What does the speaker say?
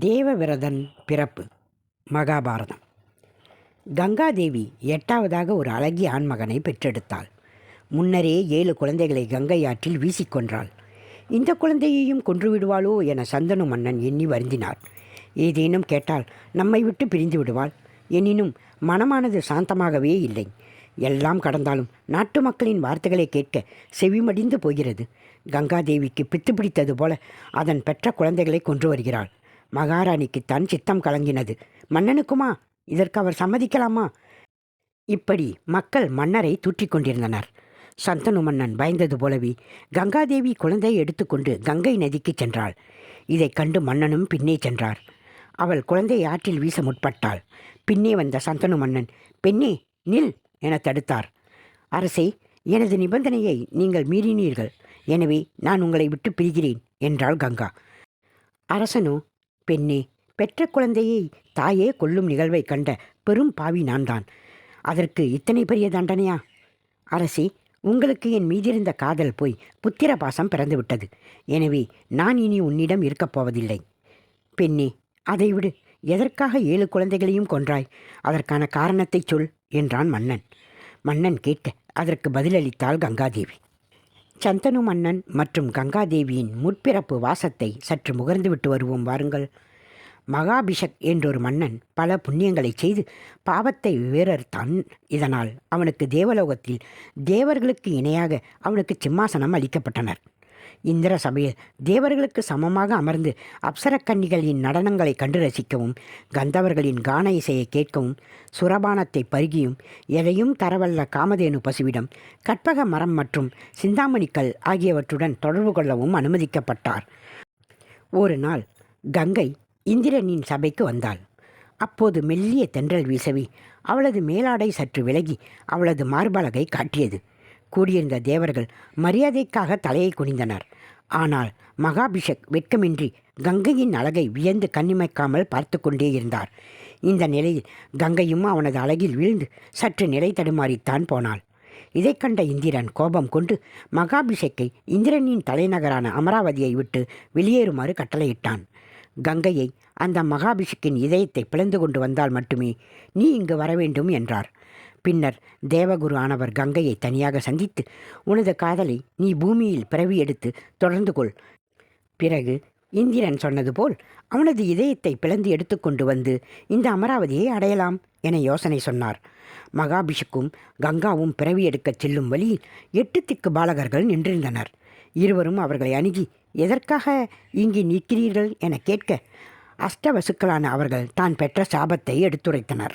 தேவவிரதன் பிறப்பு மகாபாரதம். கங்காதேவி எட்டாவதாக ஒரு அழகிய ஆண்மகனை பெற்றெடுத்தாள். முன்னரே ஏழு குழந்தைகளை கங்கை ஆற்றில் வீசிக்கொன்றாள் இந்த குழந்தையையும் கொன்று விடுவாளோ என சந்தனு மன்னன் எண்ணி வருந்தினார். ஏதேனும் கேட்டால் நம்மை விட்டு பிரிந்து விடுவாள். எனினும் மனமானது சாந்தமாகவே இல்லை. எல்லாம் கடந்தாலும் நாட்டு மக்களின் வார்த்தைகளை கேட்க செவிமடிந்து போகிறது. கங்காதேவிக்கு பித்து பிடித்தது போல அதன் பெற்ற குழந்தைகளை கொன்று வருகிறாள். மகாராணிக்குத்தான் சித்தம் கலங்கினது. மன்னனுக்குமா? இதற்கு அவர் சம்மதிக்கலாமா? இப்படி மக்கள் மன்னரை தூற்றிக் கொண்டிருந்தனர். சந்தனு மன்னன் பயந்தது போலவே கங்காதேவி குழந்தையை எடுத்துக்கொண்டு கங்கை நதிக்கு சென்றாள். இதைக் கண்டு மன்னனும் பின்னே சென்றார். அவள் குழந்தையை ஆற்றில் வீச முற்பட்டாள். பின்னே வந்த சந்தனு மன்னன் பெண்ணே நில் என தடுத்தார். அரசே எனது நிபந்தனையை நீங்கள் மீறினீர்கள். எனவே நான் உங்களை விட்டு பிரிகிறேன் என்றாள் கங்கா. அரசனோ பெண்ணே பெற்ற குழந்தையை தாயே கொல்லும் நிகழ்வை கண்ட பெரும் பாவி நான்தான். அதற்கு இத்தனை பெரிய தண்டனையா? அரசே உங்களுக்கு என் மீதிருந்த காதல் போய் புத்திர பாசம் பிறந்துவிட்டது. எனவே நான் இனி உன்னிடம் இருக்கப் போவதில்லை. பெண்ணே அதை விடு. எதற்காக ஏழு குழந்தைகளையும் கொன்றாய்? அதற்கான காரணத்தை சொல் என்றான் மன்னன். மன்னன் கேட்க அதற்கு பதிலளித்தாள் கங்காதேவி. சந்தனு மன்னன் மற்றும் கங்காதேவியின் முற்பிறப்பு வாசத்தை சற்று முகர்ந்து விட்டு வருவோம் வாருங்கள். மகாபிஷக் என்றொரு மன்னன் பல புண்ணியங்களைச் செய்து பாவத்தை வேறறுத்தான் இதனால் அவனுக்கு தேவலோகத்தில் தேவர்களுக்கு இணையாக அவனுக்கு சிம்மாசனம் அளிக்கப்பட்டனர். இந்திர சபையில் தேவர்களுக்கு சமமாக அமர்ந்து அப்சரக்கன்னிகளின் நடனங்களை கண்டு ரசிக்கவும் கந்தவர்களின் கான இசையை கேட்கவும் சுரபானத்தை பருகியும் எதையும் தரவல்ல காமதேனு பசுவிடம் கற்பக மரம் மற்றும் சிந்தாமணிக்கல் ஆகியவற்றுடன் தொடர்பு கொள்ளவும் அனுமதிக்கப்பட்டார். ஒரு நாள் கங்கை இந்திரனின் சபைக்கு வந்தாள். அப்போது மெல்லிய தென்றல் வீசவி அவளது மேலாடை சற்று விலகி அவளது மார்பலகை காட்டியது. கூடியிருந்த தேவர்கள் மரியாதைக்காக தலையை குனிந்தனர். ஆனால் மகாபிஷக் வெட்கமின்றி கங்கையின் அழகை வியந்து கண்ணிமைக்காமல் பார்த்து கொண்டே இருந்தார். இந்த நிலையில் கங்கையும் அவனது அழகில் வீழ்ந்து சற்று நிலை தடுமாறித்தான் போனாள். இதை கண்ட இந்திரன் கோபம் கொண்டு மகாபிஷேக்கை இந்திரனின் தலைநகரான அமராவதியை விட்டு வெளியேறுமாறு கட்டளையிட்டான். கங்கையை அந்த மகாபிஷக்கின் இதயத்தை பிளந்து கொண்டு வந்தால் மட்டுமே நீ இங்கு வர வேண்டும் என்றார். பின்னர் தேவகுரு ஆனவர் கங்கையை தனியாக சந்தித்து உனது காதலை நீ பூமியில் பிறவி எடுத்து தொடர்ந்து கொள். பிறகு இந்திரன் சொன்னது போல் அவனது இதயத்தை பிளந்து எடுத்துக்கொண்டு வந்து இந்த அமராவதியை அடையலாம் என யோசனை சொன்னார். மகாபிஷுக்கும் கங்காவும் பிறவி எடுக்கச் செல்லும் வழியில் எட்டு திக்கு பாலகர்கள் நின்றிருந்தனர். இருவரும் அவர்களை அணுகி எதற்காக இங்கே நிற்கிறீர்கள்? என கேட்க அஷ்டவசுக்களான அவர்கள் தான் பெற்ற சாபத்தை எடுத்துரைத்தனர்.